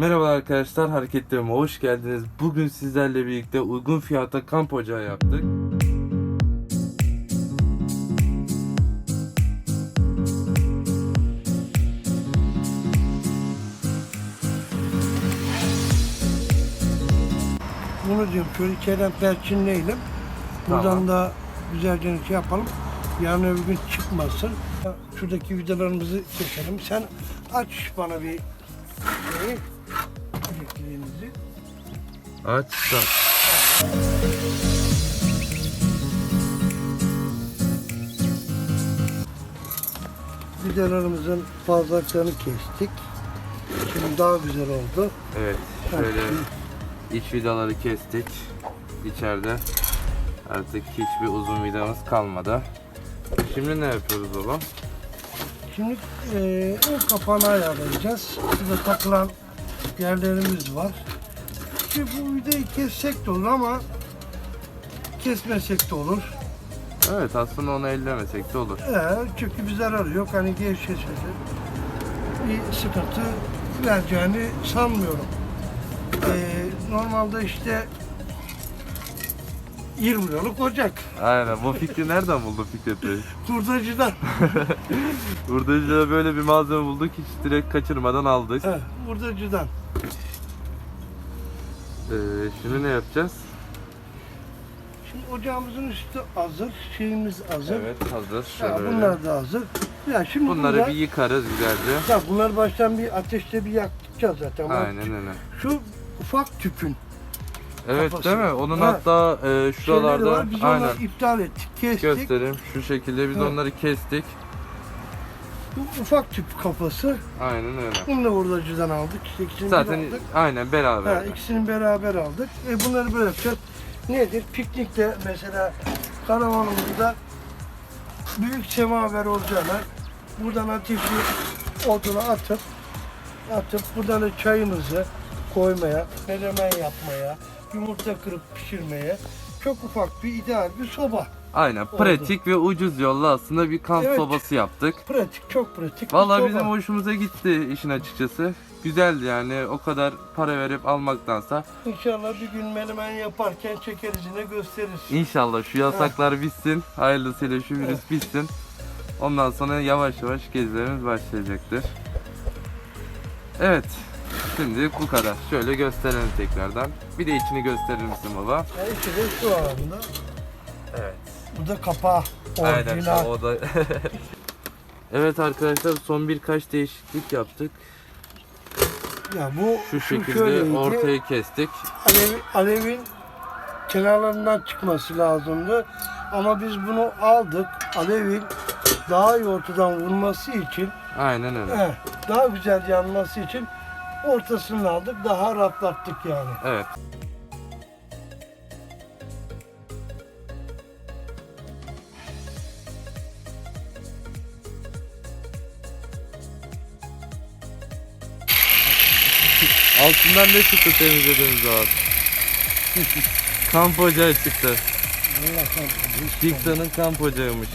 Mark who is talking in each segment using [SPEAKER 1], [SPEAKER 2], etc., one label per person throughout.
[SPEAKER 1] Merhaba arkadaşlar, hareketlerime hoş geldiniz. Bugün sizlerle birlikte uygun fiyata kamp ocağı yaptık.
[SPEAKER 2] Bunu diyorum şöyle içeriden perçinleyelim. Buradan
[SPEAKER 1] Tamam.
[SPEAKER 2] da güzelce şey yapalım. Yarın öbür gün çıkmasın. Şuradaki vidalarımızı keselim. Sen aç bana bir şeyi.
[SPEAKER 1] Açtım.
[SPEAKER 2] Vidalarımızın fazlalıklarını kestik. Şimdi daha güzel oldu.
[SPEAKER 1] Evet, şöyle iç vidaları kestik. İçeride artık hiçbir uzun vidamız kalmadı. Şimdi ne yapıyoruz baba?
[SPEAKER 2] Şimdi eee ön kapağını ayarlayacağız. Burada takılan yerlerimiz var. Şimdi bu vidayı kessek de olur ama kesmesek de olur.
[SPEAKER 1] Evet, aslında onu ellemesek de olur.
[SPEAKER 2] Ee, çünkü bir zararı yok. Hani gevşese bir sıkıntı vereceğini sanmıyorum. Ee, normalde işte 20 liralık ocak.
[SPEAKER 1] Aynen, bu fikri nereden buldun Fikret Bey?
[SPEAKER 2] Hurdacıdan.
[SPEAKER 1] Hurdacıda böyle bir malzeme bulduk, hiç direkt kaçırmadan aldık.
[SPEAKER 2] He, hurdacıdan.
[SPEAKER 1] Ee, şimdi ne yapacağız?
[SPEAKER 2] Şimdi ocağımızın üstü hazır, şeyimiz hazır.
[SPEAKER 1] Evet, hazır.
[SPEAKER 2] Ha,
[SPEAKER 1] Şöyle
[SPEAKER 2] bunlar da hazır. Ya şimdi
[SPEAKER 1] Bunları
[SPEAKER 2] burada,
[SPEAKER 1] bir yıkarız güzelce.
[SPEAKER 2] ya bunlar baştan bir ateşte bir yakacağız zaten. Bak,
[SPEAKER 1] Aynen öyle.
[SPEAKER 2] Şu ufak tüpün
[SPEAKER 1] Evet
[SPEAKER 2] Kafası.
[SPEAKER 1] değil mi? Onun
[SPEAKER 2] Ha.
[SPEAKER 1] hatta e,
[SPEAKER 2] şeyleri
[SPEAKER 1] şuralarda
[SPEAKER 2] var. Biz
[SPEAKER 1] aynen
[SPEAKER 2] iptal ettik, kestik.
[SPEAKER 1] göstereyim. Şu şekilde biz
[SPEAKER 2] Ha.
[SPEAKER 1] onları kestik.
[SPEAKER 2] Bu ufak tüp kafası.
[SPEAKER 1] Aynen öyle.
[SPEAKER 2] Bunu da hurdacıdan aldık. İşte ikisini bir
[SPEAKER 1] Zaten
[SPEAKER 2] aldık.
[SPEAKER 1] aynen beraber.
[SPEAKER 2] Ha, ikisini beraber aldık. E bunları böyle yapacağız. Nedir? Piknikte mesela karavanımızda büyük semaver olacağına buradan ateşi oduna atıp atıp buradan da çayımızı koymaya, menemen yapmaya, yumurta kırıp pişirmeye çok ufak bir ideal bir soba.
[SPEAKER 1] Aynen pratik ve ucuz yolla aslında bir kamp
[SPEAKER 2] Evet.
[SPEAKER 1] sobası yaptık.
[SPEAKER 2] Pratik, çok pratik. bir
[SPEAKER 1] Vallahi
[SPEAKER 2] soba.
[SPEAKER 1] bizim hoşumuza gitti işin açıkçası. Güzeldi yani o kadar para verip almaktansa.
[SPEAKER 2] İnşallah bir gün menemen yaparken çekeriz yine gösteririz.
[SPEAKER 1] İnşallah şu yasaklar bitsin. Hayırlısıyla şu virüs bitsin. Ondan sonra yavaş yavaş gezilerimiz başlayacaktır. Evet. Şimdi bu kadar. Şöyle gösterelim tekrardan. Bir de içini gösterir misin baba?
[SPEAKER 2] Yani içi de şu anda.
[SPEAKER 1] Evet.
[SPEAKER 2] Bu da kapağı.
[SPEAKER 1] Aynen
[SPEAKER 2] Orijinal.
[SPEAKER 1] o da. evet arkadaşlar son birkaç değişiklik yaptık.
[SPEAKER 2] Ya bu
[SPEAKER 1] Şu şekilde
[SPEAKER 2] şöyleydi.
[SPEAKER 1] ortayı kestik.
[SPEAKER 2] Alev, alevin kenarlarından çıkması lazımdı. Ama biz bunu aldık. Alevin daha iyi ortadan vurması için,
[SPEAKER 1] Aynen öyle.
[SPEAKER 2] heh, daha güzel yanması için ortasını aldık. Daha rahatlattık yani.
[SPEAKER 1] Evet. Altından ne çıktı temizlediğimiz zaman? kamp ocağı çıktı. Diksa'nın kamp ocağıymış.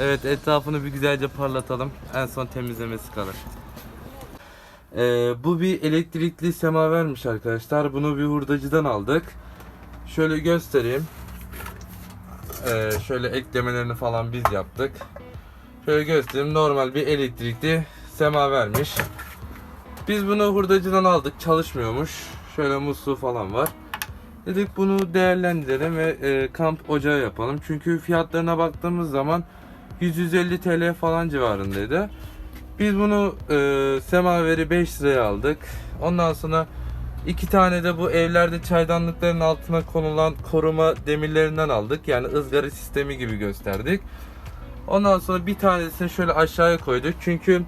[SPEAKER 1] Evet etrafını bir güzelce parlatalım. En son temizlemesi kalır. Ee, bu bir elektrikli semavermiş arkadaşlar. Bunu bir hurdacıdan aldık. Şöyle göstereyim. Ee, şöyle eklemelerini falan biz yaptık. Şöyle göstereyim. Normal bir elektrikli semavermiş. Biz bunu hurdacıdan aldık. Çalışmıyormuş. Şöyle musluğu falan var. Dedik bunu değerlendirelim ve e, kamp ocağı yapalım. Çünkü fiyatlarına baktığımız zaman 150 TL falan civarındaydı. Biz bunu e, semaveri 5 liraya aldık. Ondan sonra iki tane de bu evlerde çaydanlıkların altına konulan koruma demirlerinden aldık. Yani ızgara sistemi gibi gösterdik. Ondan sonra bir tanesini şöyle aşağıya koyduk. Çünkü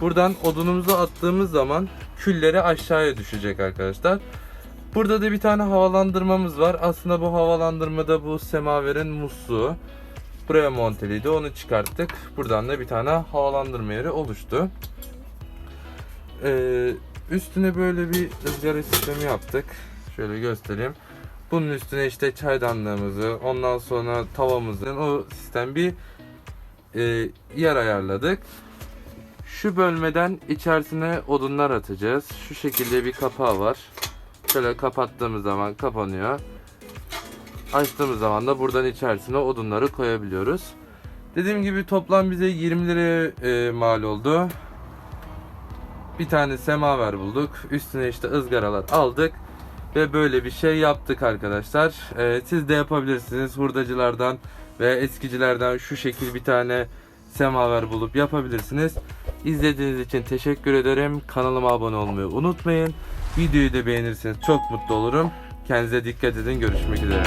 [SPEAKER 1] buradan odunumuzu attığımız zaman külleri aşağıya düşecek arkadaşlar. Burada da bir tane havalandırmamız var. Aslında bu havalandırmada bu semaverin musluğu. Buraya monteliydi. Onu çıkarttık. Buradan da bir tane havalandırma yeri oluştu. Ee, üstüne böyle bir ızgara sistemi yaptık. Şöyle göstereyim. Bunun üstüne işte çaydanlığımızı, ondan sonra tavamızı, o sistem bir e, yer ayarladık. Şu bölmeden içerisine odunlar atacağız. Şu şekilde bir kapağı var. Şöyle kapattığımız zaman kapanıyor. Açtığımız zaman da buradan içerisine odunları koyabiliyoruz. Dediğim gibi toplam bize 20 liraya e, mal oldu. Bir tane semaver bulduk. Üstüne işte ızgaralar aldık. Ve böyle bir şey yaptık arkadaşlar. E, siz de yapabilirsiniz. Hurdacılardan ve eskicilerden şu şekil bir tane semaver bulup yapabilirsiniz. İzlediğiniz için teşekkür ederim. Kanalıma abone olmayı unutmayın. Videoyu da beğenirseniz çok mutlu olurum. Kendinize dikkat edin. Görüşmek üzere.